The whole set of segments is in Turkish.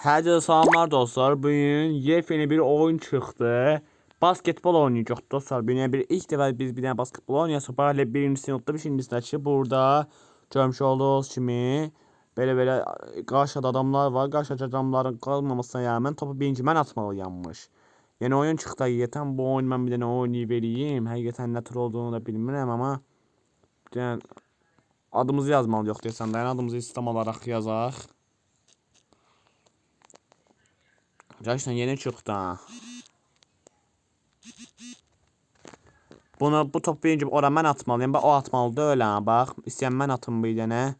Herkese selamlar dostlar. Bugün yepyeni bir oyun çıktı. Basketbol oynayacağız dostlar. Bugün bir ilk defa biz bir tane basketbol oynuyoruz. Sabahleyin birinci sınıfta bir açı burada görmüş olduğunuz kimi böyle böyle karşıda adamlar var. Karşıda adamların kalmamasına rağmen topu birinci ben atmalıymış. Yeni oyun çıktı hakikaten. Bu oyun ben bir tane oynayıvereyim. Hakikaten ne tür olduğunu da bilmiyorum ama bir tane adımızı yazmalı yok desem. Ben adımızı İslam olarak yazar. Gerçekten yeni çıktı ha. Bunu bu top birinci ora mən atmalıyım. Bak o atmalıdır öyle ha bak. İstəyən mən atım bir dənə.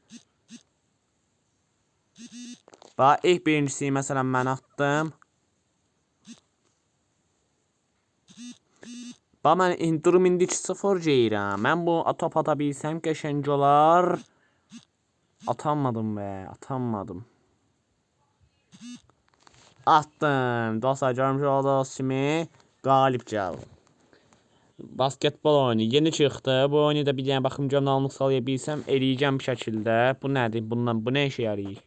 Bak ilk birincisi mesela mən attım. Bak mən in- durum indi 2-0 deyirəm. Mən bu top ata bilsəm qəşəng olar. Atamadım be, atamadım. Attım. Dostlar görmüş olduğunuz kimi qalib gəldim. Basketbol oyunu yeni çıxdı. Bu oyunu da bir dənə baxım görüm namlıq salaya bilsəm eləyəcəm bir şəkildə. Bu nədir? Bundan bu nə işə yarayır?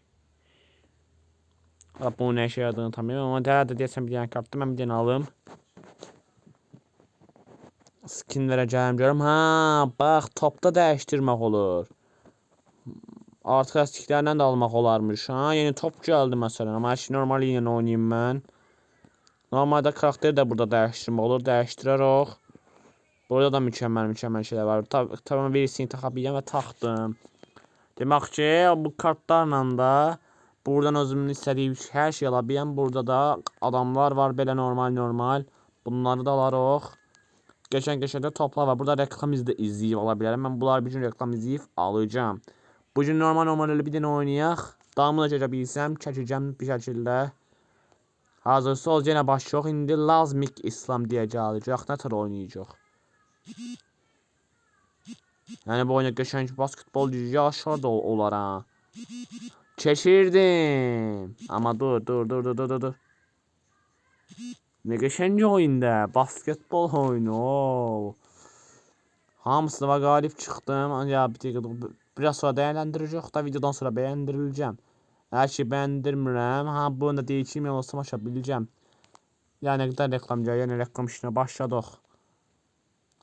Ha, bu nə işə yaradığını tam bilmirəm daha da deyəsən bir dənə kartdı. Mən bir dənə alım. Skin verəcəm görüm. Ha, bax topda dəyişdirmək olur. Artıq əstiklərlə də almaq olarmış. Ha, yeni top gəldi məsələn. Amma şey normal ilə oynayayım mən. Normalde karakteri de burada dəyişdirmək olur. Dəyişdirərək. Burada da mükemmel mükemmel şeyler var. Tabii tabii birisini taxabiləm və taxdım. Demək ki, bu kartlarla da buradan özümün istədiyim hər şey ala biləm. Burada da adamlar var belə normal normal. Bunları da alarıq. Geçen-geçen de toplar var. Burada reklam izle izleyip alabilirim. Ben bunlar bir gün reklam izleyip alacağım. Bugün normal normal bir dene oynayaq. Damını da çəkə çəkəcəm bir şəkildə. Hazır sol yenə başlayaq. İndi Lazmik İslam deyə gələcək. Nə tər oynayacaq? Yəni bu oyuna qəşəng basketbol yaşar da ol- olar ha. Keçirdim. Amma dur dur dur dur dur dur. Ne geçen oyunda basketbol oyunu. oo. Hamısı var galip çıktım. Ya bir tek biraz sonra değerlendireceğiz da videodan sonra beğendirileceğim. Her şey beğendirmirəm. Ha bunu da değişim olsa maşa bileceğim. Yani ne kadar reklam geliyor. Yani reklam işine başladık.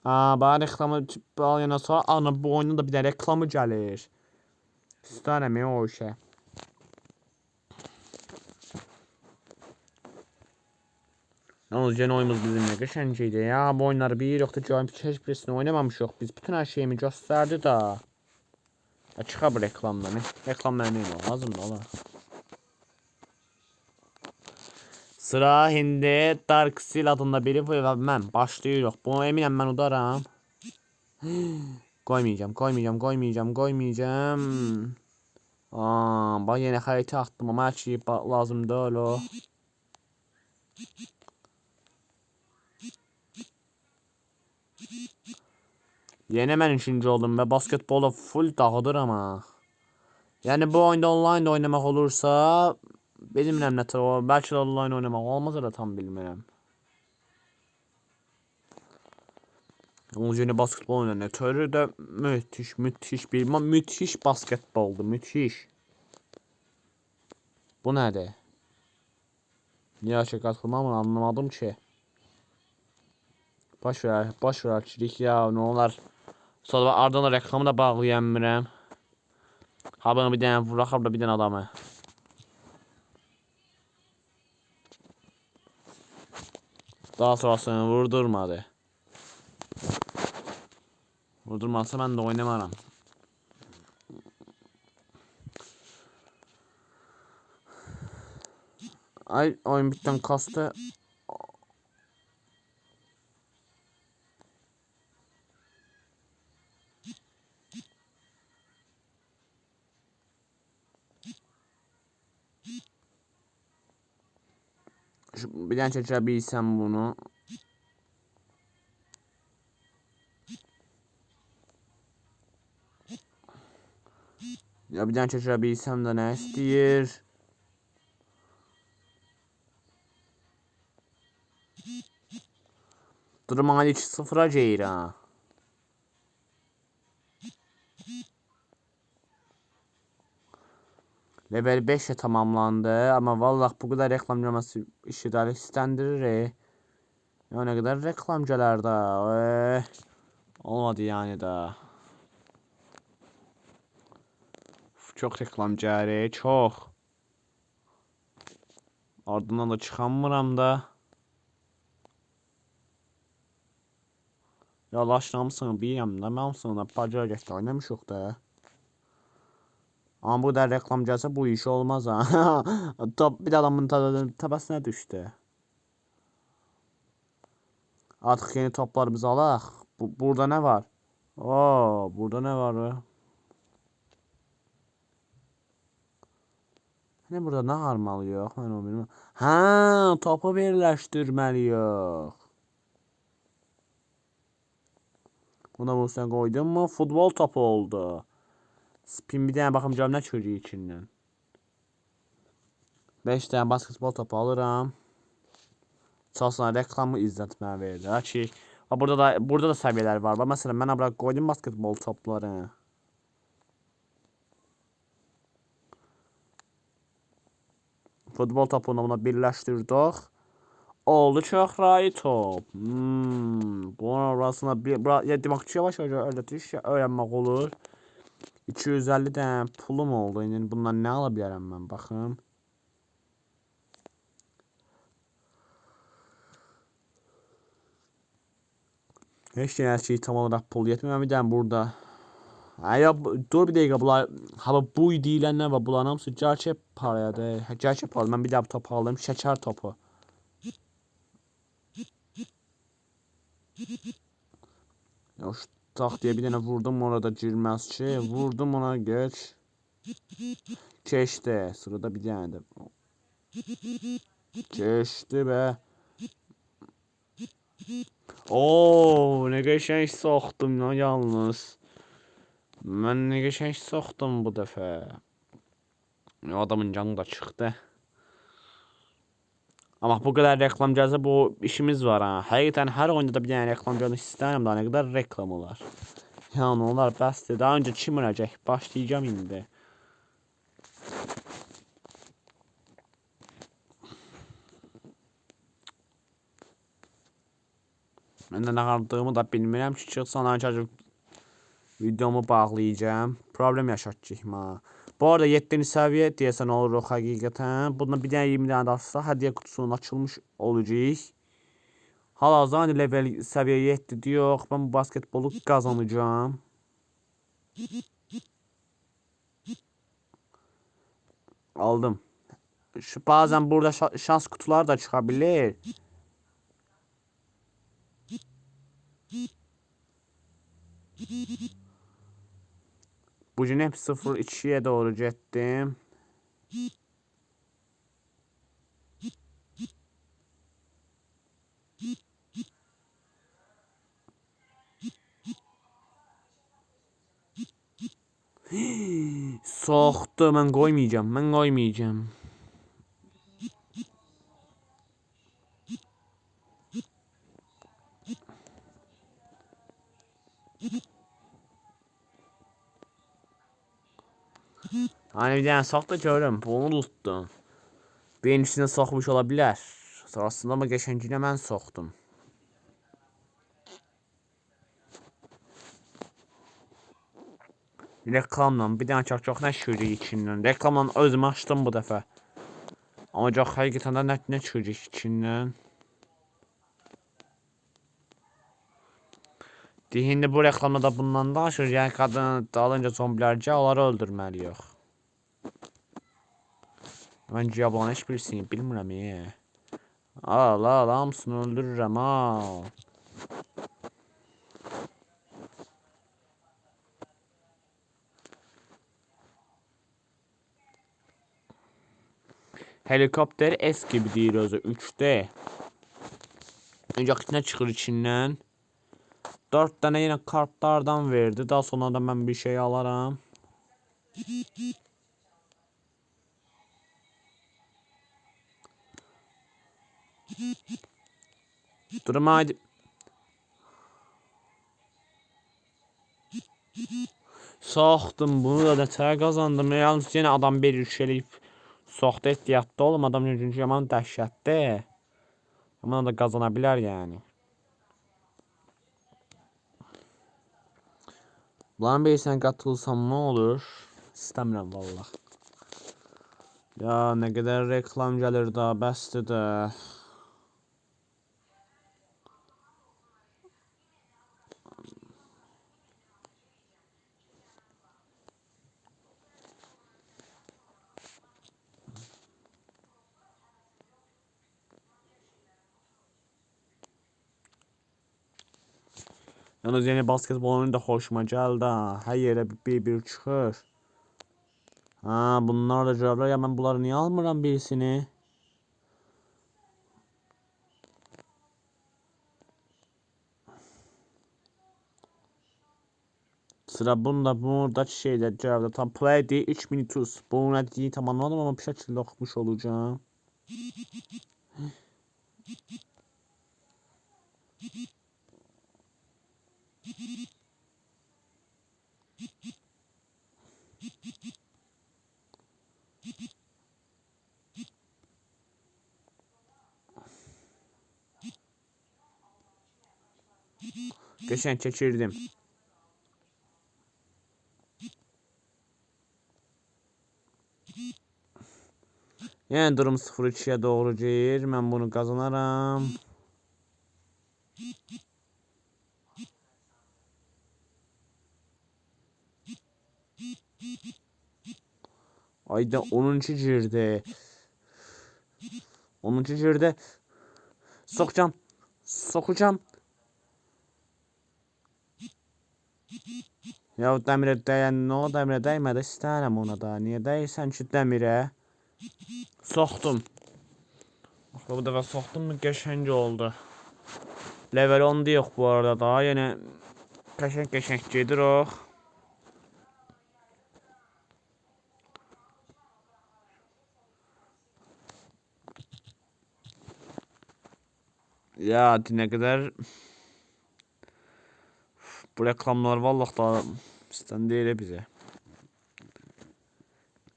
Aa, bana reklamı bağlayan sonra ana bu oyunun da bir de reklamı gelir. İstərəm o işe. Yalnız yeni oyunumuz bizimle geçenceydi ya. Bu oyunları bir yoktu. Joint hiçbirisini oynamamış yok. Biz bütün her şeyimi gösterdi da. Ya çıkar bu reklamdan. Reklamlar ne lazım da ola. Sıra hindi Dark Seal adında biri ben başlıyor. Bu eminim ben udaram. koymayacağım, koymayacağım, koymayacağım, koymayacağım. Aa, bak yine harita attım ama her şey lazım değil o. Yine ben üçüncü oldum ve basketbola full dağıdır ama. Yani bu oyunda online de oynamak olursa bilmirəm nə o. Də online oynamaq olmaz da tam bilmirəm. Onun yeni basketbol oynayan törü də müthiş, müthiş bir müthiş basketboldu, müthiş. Bu nədir? Niyə açıq atılmamı anlamadım ki. Baş ver, baş ver ya, ne olar. Sonra ardından da reklamı da bağlayamıram. Ha bana bir dənə vuraq, ha bir dənə adamı. Daha sonrasını vurdurmadı. Vurdurmazsa ben de oynamaram. Ay oyun bitten kastı. Tane çekebilsem bunu. Ya bir tane çekebilsem de ne isteyir? Durum hali 2-0'a geyir ha. Level 5 de tamamlandı ama vallahi bu kadar reklamlaması işi de istendirir. e. Ya ne kadar reklamcılar da. eh. Olmadı yani da. Çok reklamcı are, çok. Ardından da çıkamıram da. Ya laşlamışsın bilirəm də, mən bacara geçti oynamışıq da. Ama bu da reklam gelse bu iş olmaz ha. Top bir adamın tepesine düştü. Artık yeni toplarımızı alaq. Bu, burada ne var? Oo, burada ne var? Hani burada ne harmalıyıq? Mən onu bilmirəm. Ha, topu birləşdirməliyik. Buna bu sen koydun mu? Futbol topu oldu. Spin bir tane görüm ne çıkıyor içinden. 5 tane basketbol topu alıram. Sonra reklamı izletmeye verirler ki. Burada da burada da seviyeler var. Bak mesela ben bırak koydum basketbol topları. Futbol topunu buna birleştirdik. Oldu çok rahat top. Hmm, bunun arasında bir, bir ya demek ki yavaş yavaş öğretiş öğrenmek olur. 250 tane pulum oldu. Yani bundan ne alabilirim ben bakın. Heç şey her şey tam olarak pul yetmiyor. Bir tane burada. Ya dur bir dakika bunlar hava bu deyilənlər var. Bunların hamısı gerçek parayadır. Hə, Gerçek para. Ben bir daha bu topu aldım. Şeker topu. Ya tak diye bir tane vurdum orada girmez ki. Vurdum ona geç. Keçti. Sırada bir tane de. Geçti be. Oo ne geçen soktum lan yalnız. Ben ne geçen soktum bu defa. Adamın canı da çıktı. Ama bu kadar reklam gelse bu işimiz var ha. Hakikaten her oyunda da bir tane reklam görmek isterim daha ne kadar reklam olar. Yani onlar bəsdir. Daha önce ölecek? Başlayacağım indi. Ben de ne kaldığımı da bilmirəm ki, çıxsan ancaq videomu bağlayacağım. Problem yaşatacağıq ma. Bu arada 7-ci səviyyə deyəsən oluruq həqiqətən. Bundan bir dənə 20 dənə də atsa hədiyyə qutusunun açılmış olacaq. Hal-hazırda hani level səviyyə 7 diyor. Ben bu basketbolu kazanacağım. Aldım. Şu bazen burada şa- şans kutular da çıkabilir. Bugün hep 0-2'ye doğru gittim. Soğuktu ben koymayacağım. Ben koymayacağım. Hani bir tane görüm. Bunu tuttum. Benim içine sokmuş olabilir. Sonrasında ama geçencine ben soktum. Reklamla bir tane çok çok ne çıkacak içinden. Reklamla özümü açtım bu defa. Ama çok hakikaten de ne, ne çıkacak içinden. Dihinde bu reklamda da bundan da aşır. Yani kadını dalınca zombilerce onları öldürmeliyiz. Ben Diablo'nun hiçbirisini bilmirəm ya. Al al hamısını öldürürəm al. Helikopter S gibi deyir özü 3D. Ancaq nə çıxır içindən? 4 dənə yenə kartlardan verdi. Daha sonra da mən bir şey alaram. Durun haydi. Soxdum bunu da nətər qazandım. Yalnız yenə adam bir üç eləyib soxdu ehtiyatda olum. Adam çünki yaman dəhşətli. Ama da qazana bilər yəni. Lan bilirsən qatılsam nə olur? İstəmirəm vallah. Ya nə qədər reklam gəlir da, bəsdir də. Yalnız yeni basketbol oyunu da hoşuma geldi ha. Her yere bir bir, çıxır. Ha bunlar da cevaplar. Ya ben bunları niye almıram birisini? Sıra bunda buradaki şeyler cevapta tam play diye 3 minutus. Bu ne dediği tam anlamadım ama bir şekilde okumuş olacağım. Geçen çekirdim. Yani durum 0-2'ye doğru gelir. Ben bunu kazanırım. Ayda 10. girdi. 10. girdi. Sokacağım. Sokacağım. Ya dəmirə dəyən o dəmirə dəymədi istəyirəm ona da. Niyə dəyirsən ki dəmirə? Soxdum. Bax bu dəfə soxdum mu qəşəng oldu. Level 10 yox bu arada da. Yenə qəşəng qəşəng gedir o. Ya ne kadar bu reklamlar vallahi da isten değil bize.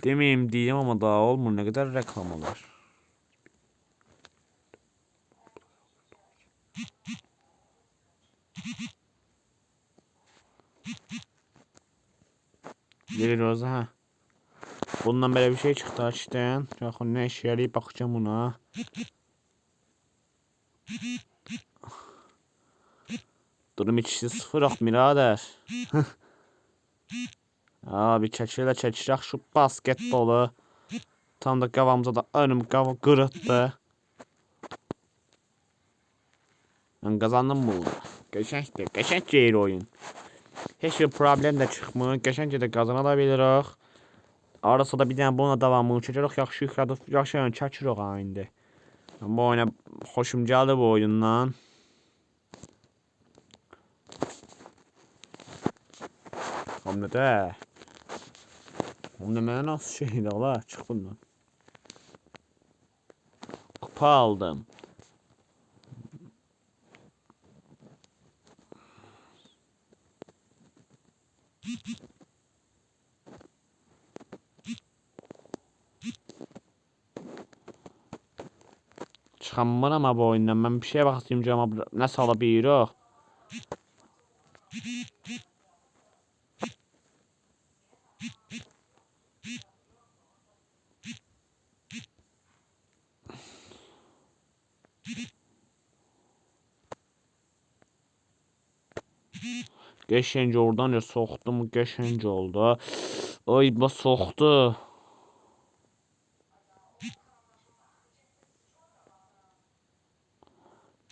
Demeyeyim diyeyim ama daha olmuyor ne kadar reklam olur. Geliyoruz ha. Bundan böyle bir şey çıktı açtın. Bakın ne işe yarayıp bakacağım buna. Durum içisi sıfır yok birader. Abi çeçile çeçirak şu basketbolu. Tam da kafamıza da önüm kafa kırıttı. Ben kazandım burada. Geçençti. Geçenç değil oyun. Hiçbir problem de çıkmıyor. Geçençte de kazanabiliriz. Arası da bir tane buna devamını çəkərək yaxşı yüklədik, yaxşı yəni çəkirik ha indi. Bu oyuna xoşum gəldi bu oyundan. Amma də. Amma mənə nasıl şeydir ola? Çıx bundan. Kupa aldım. Çıxamıram ama bu oyundan. Mən bir şeye baxayım cavab nə sala bilirik. Qəşəng oradan ya soxdum, qəşəng oldu. Ay, bu soxdu.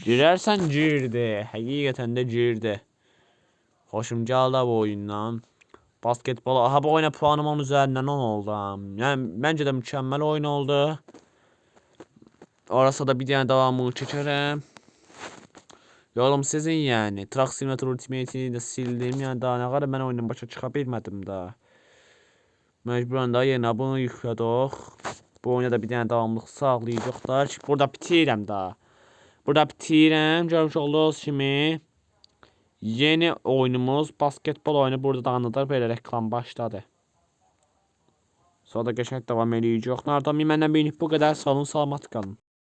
Girersen girdi. Həqiqətən də girdi. Xoşum gəldi bu oyundan. Basketbol. Aha bu oyuna puanım 10 üzerinden 10 oldu. Yani bence de mükemmel oyun oldu. Orası da bir tane devamını çekerim. Yolum sizin yani. Truck Simulator Ultimate'i de sildim. Yani daha ne kadar ben oyunun başa çıkabilmedim daha. Mecburen daha yeni bunu yükledik. Bu oyuna da bir tane devamlılık sağlayacaklar. Burada bitirəm daha. Burada bitirəm. Görmüş olduğunuz kimi. Yeni oyunumuz basketbol oyunu burada da anıdır. Belə reklam başladı. Sonra da qəşəng davam eləyəcək. Nardan məndən beynib bu qədər. Salın salamat qalın.